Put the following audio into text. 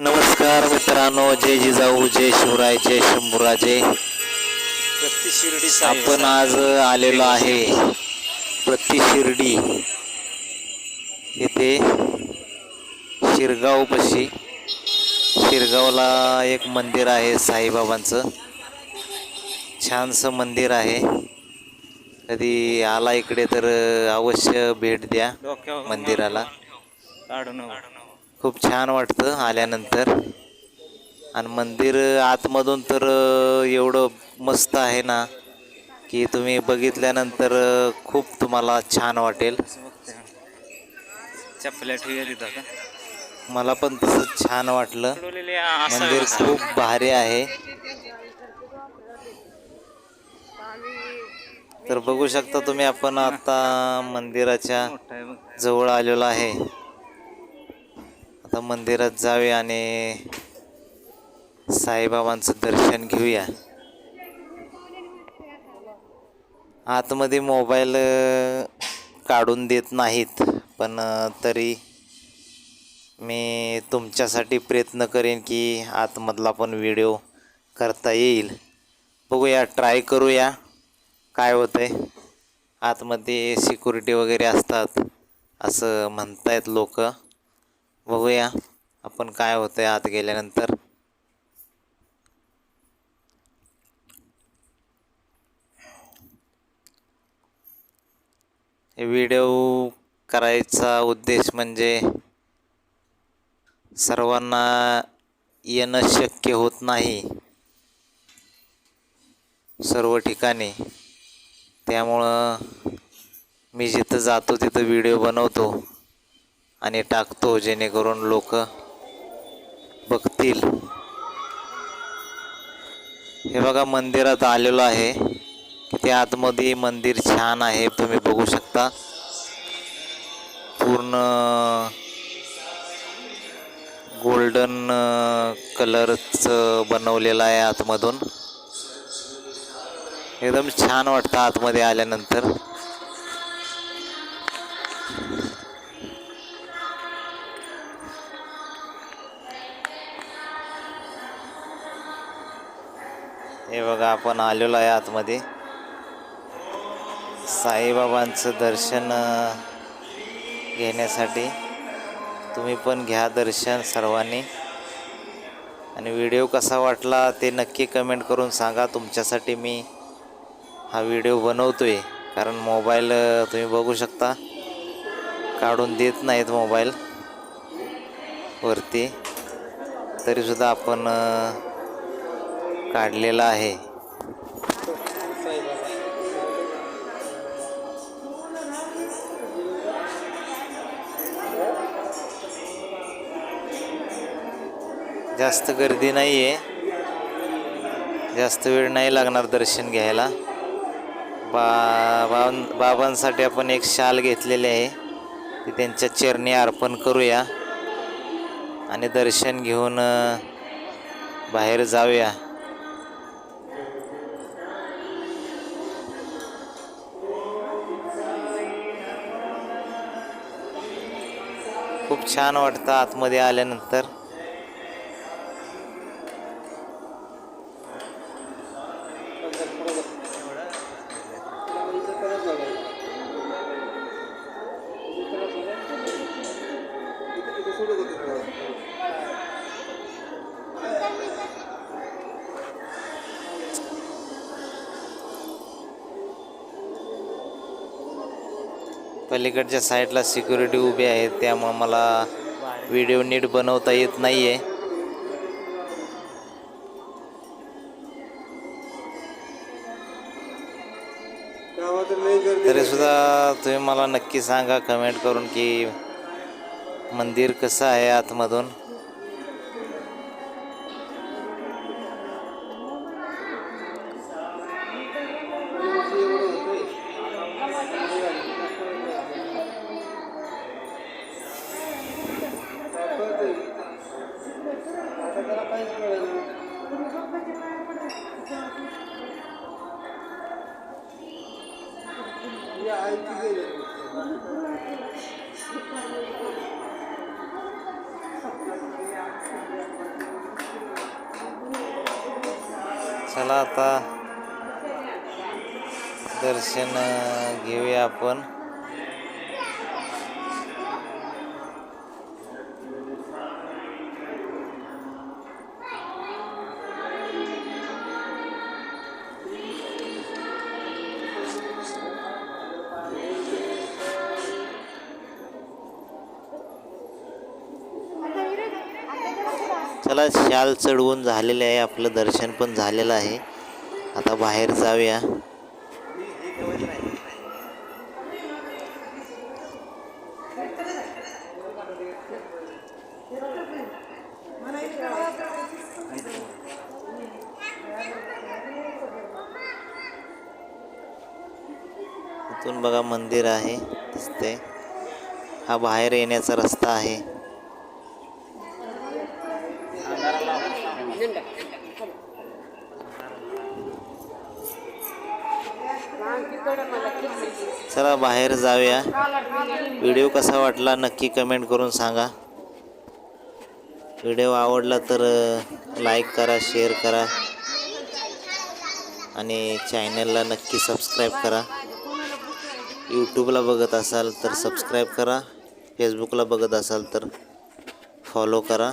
नमस्कार मित्रांनो जय जिजाऊ जय शिवराय जय शंभूराजे. आपण आज आलेलो आहे प्रति शिर्डी. येथे शिरगावपाशी शिरगावला एक मंदिर आहे साईबाबांचं. छानसं मंदिर आहे. कधी आला इकडे तर अवश्य भेट द्या मंदिराला. खूप छान वाटतं आल्यानंतर. आणि मंदिर आतमधून तर एवढं मस्त आहे ना की तुम्ही बघितल्यानंतर खूप तुम्हाला छान वाटेल. चपल्या ठेवूया का मला पण तसं छान वाटलं. मंदिर. खूप भारी आहे. तर बघू शकता तुम्ही आपण आता मंदिराच्या जवळ आलेलो आहे. आता मंदिरात जाऊया आणि साईबाबांचं दर्शन घेऊया. आतमध्ये मोबाईल काढून देत नाहीत पण तरी मी तुमच्यासाठी प्रयत्न करेन की आतमधला पण व्हिडिओ करता येईल. बघूया ट्राय करूया. काय होतंय? आतमध्ये सिक्युरिटी वगैरे असतात असं म्हणतायत लोक. बघूया. आपण काय होतंय आत गेल्यानंतर. हे व्हिडिओ करायचा उद्देश म्हणजे सर्वांना येणं शक्य होत नाही. सर्व ठिकाणी. त्यामुळं मी जिथं जातो तिथं व्हिडिओ बनवतो. आणि टाकतो जेणेकरून लोक बघतील. हे बघा मंदिरात आलेलो आहे. किती आतमध्ये मंदिर छान आहे तुम्ही बघू शकता. पूर्ण गोल्डन कलरचं बनवलेलं आहे आतमधून. एकदम छान वाटतं आतमध्ये आल्यानंतर. हे बघा आपण आलेलो आहे आतमध्ये. साईबाबांचं दर्शन घेण्यासाठी. तुम्ही पण घ्या दर्शन सर्वांनी. आणि व्हिडिओ कसा वाटला ते नक्की कमेंट करून सांगा. तुमच्यासाठी मी हा व्हिडिओ बनवतो आहे कारण मोबाईल तुम्ही बघू शकता. काढून देत नाहीत मोबाईल. वरती. तरीसुद्धा आपण काढलेला आहे. जास्त गर्दी नाही आहे जास्त वेळ नाही लागणार दर्शन घ्यायला. बा बाबां बाबांसाठी आपण एक शाल घेतलेली आहे. ती त्यांच्या चरणी अर्पण करूया. आणि दर्शन घेऊन बाहेर जाऊया. खूप छान वाटतं आतमध्ये आल्यानंतर. पलीकडच्या साईडला सिक्युरिटी उभी आहे त्यामुळं मला व्हिडिओ नीट बनवता येत नाही आहे तरी सुद्धा तुम्ही मला नक्की सांगा कमेंट करून की मंदिर कसं आहे आतमधून? Ya, selata dari sini gue pun चला शाल चढवून झालेले आहे आपलं दर्शन पण झालेलं आहे. आता बाहेर जाऊया. इथून बघा मंदिर आहे दिसते हा बाहेर येण्याचा रस्ता आहे. चला बाहेर जाऊया. व्हिडिओ कसा वाटला नक्की कमेंट करून सांगा. व्हिडिओ आवडला तर लाईक करा शेअर करा. आणि चॅनलला नक्की सबस्क्राईब करा. यूट्यूबला बघत असाल तर सबस्क्राईब करा. फेसबुकला बघत असाल तर फॉलो करा.